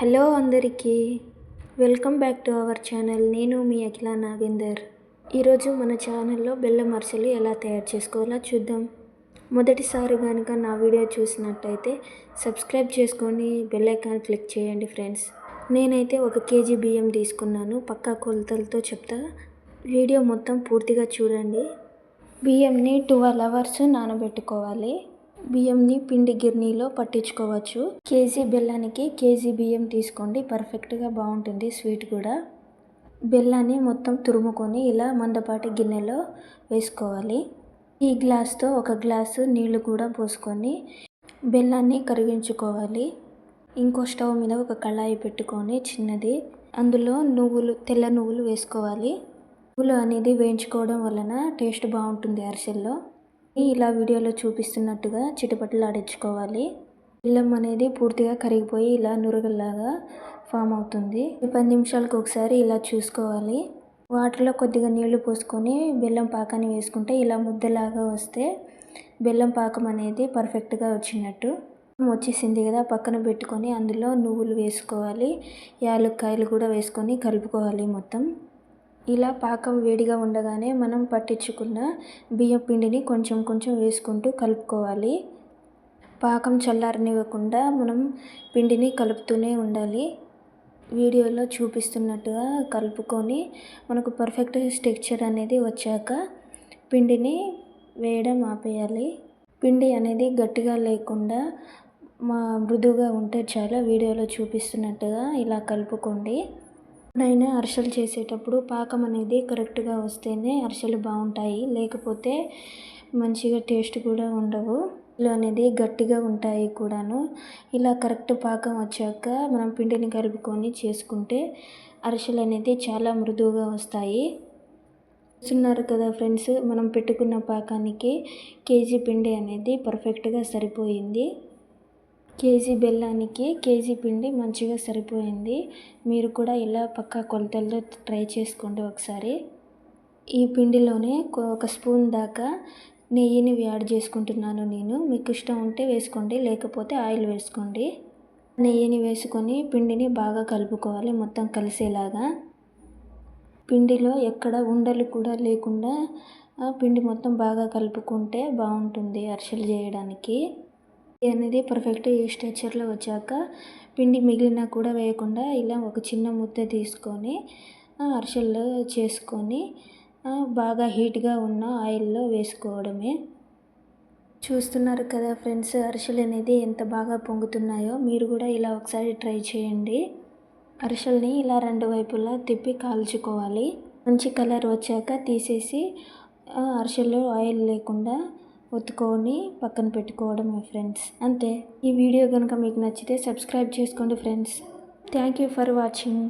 Hello అందరికీ welcome back to our channel. నేను మీ అఖిల నాగేందర్. ఈరోజు మన ఛానల్లో బెల్లం అరిసెలు ఎలా తయారు చేసుకోవాలో చూద్దాం. మొదటిసారి కనుక నా వీడియో చూసినట్టయితే సబ్స్క్రైబ్ చేసుకొని బెల్ ఐకాన్ క్లిక్ చేయండి ఫ్రెండ్స్. నేనైతే ఒక కేజీ బియ్యం తీసుకున్నాను. పక్కా కొలతలతో చెప్తా. వీడియో మొత్తం పూర్తిగా చూడండి. బియ్యంని ట్వెల్వ్ అవర్స్ నానబెట్టుకోవాలి. బియ్యంని పిండి గిర్నీలో పట్టించుకోవచ్చు. కేజీ బెల్లానికి కేజీ బియ్యం తీసుకోండి పర్ఫెక్ట్గా బాగుంటుంది స్వీట్ కూడా. బెల్లాన్ని మొత్తం తురుముకొని ఇలా మందపాటి గిన్నెలో వేసుకోవాలి. ఈ గ్లాస్తో ఒక గ్లాసు నీళ్ళు కూడా పోసుకొని బెల్లాన్ని కరిగించుకోవాలి. ఇంకో స్టవ్ మీద ఒక కళాయి పెట్టుకొని చిన్నది. అందులో నువ్వులు తెల్ల నువ్వులు వేసుకోవాలి. నువ్వులు అనేది వేయించుకోవడం వలన టేస్ట్ బాగుంటుంది అరిసెల్లో. ఇలా వీడియోలో చూపిస్తున్నట్టుగా చిటపటలాడించుకోవాలి. బెల్లం అనేది పూర్తిగా కరిగిపోయి ఇలా నురగల్లాగా ఫామ్ అవుతుంది. పది నిమిషాలకు ఒకసారి ఇలా చూసుకోవాలి. వాటర్లో కొద్దిగా నీళ్ళు పోసుకొని బెల్లం పాకాన్ని వేసుకుంటే ఇలా ముద్దలాగా వస్తే బెల్లం పాకం అనేది పర్ఫెక్ట్గా వచ్చినట్టు. వచ్చేసింది కదా పక్కన పెట్టుకొని అందులో నువ్వులు వేసుకోవాలి. యాలక్కాయలు కూడా వేసుకొని కలుపుకోవాలి మొత్తం. ఇలా పాకం వేడిగా ఉండగానే మనం పట్టించుకున్న బియ్యం పిండిని కొంచెం కొంచెం వేసుకుంటూ కలుపుకోవాలి. పాకం చల్లారనివ్వకుండా మనం పిండిని కలుపుతూనే ఉండాలి. వీడియోలో చూపిస్తున్నట్టుగా కలుపుకొని మనకు పర్ఫెక్ట్ స్టెక్చర్ అనేది వచ్చాక పిండిని వేయడం ఆపేయాలి. పిండి అనేది గట్టిగా లేకుండా మా మృదువుగా ఉంటే చాలా వీడియోలో చూపిస్తున్నట్టుగా ఇలా కలుపుకోండి. ఎప్పుడైనా అరిసెలు చేసేటప్పుడు పాకం అనేది కరెక్ట్గా వస్తేనే అరిసెలు బాగుంటాయి. లేకపోతే మంచిగా టేస్ట్ కూడా ఉండవు. అనేది గట్టిగా ఉంటాయి కూడాను. ఇలా కరెక్ట్ పాకం వచ్చాక మనం పిండిని కలుపుకొని చేసుకుంటే అరిసెలు అనేది చాలా మృదువుగా వస్తాయి. చూస్తున్నారు కదా ఫ్రెండ్స్ మనం పెట్టుకున్న పాకానికి కేజీ పిండి అనేది పర్ఫెక్ట్గా సరిపోయింది. కేజీ బెల్లానికి కేజీ పిండి మంచిగా సరిపోయింది. మీరు కూడా ఇలా పక్కా కొలతల్లో ట్రై చేసుకోండి ఒకసారి. ఈ పిండిలోనే ఒక స్పూన్ దాకా నెయ్యిని యాడ్ చేసుకుంటున్నాను నేను. మీకు ఇష్టం ఉంటే వేసుకోండి లేకపోతే ఆయిల్ వేసుకోండి. నెయ్యిని వేసుకొని పిండిని బాగా కలుపుకోవాలి మొత్తం కలిసేలాగా. పిండిలో ఎక్కడ ఉండలు కూడా లేకుండా పిండి మొత్తం బాగా కలుపుకుంటే బాగుంటుంది అరిసెలు చేయడానికి. అనేది పర్ఫెక్ట్ ఈ స్ట్రక్చర్లో వచ్చాక పిండి మిగిలిన కూడా వేయకుండా ఇలా ఒక చిన్న ముద్ద తీసుకొని అరిసెలు చేసుకొని బాగా హీట్గా ఉన్న ఆయిల్లో వేసుకోవడమే. చూస్తున్నారు కదా ఫ్రెండ్స్ అరిసెలు అనేది ఎంత బాగా పొంగుతున్నాయో మీరు కూడా ఇలా ఒకసారి ట్రై చేయండి. అరిసెల్ని ఇలా రెండు వైపులా తిప్పి కాల్చుకోవాలి. మంచి కలర్ వచ్చాక తీసేసి అరిసెలు ఆయిల్ లేకుండా ఒత్తుకొని పక్కన పెట్టుకోవడమే ఫ్రెండ్స్ అంతే. ఈ వీడియో కనుక మీకు నచ్చితే సబ్స్క్రైబ్ చేసుకోండి friends thank you for watching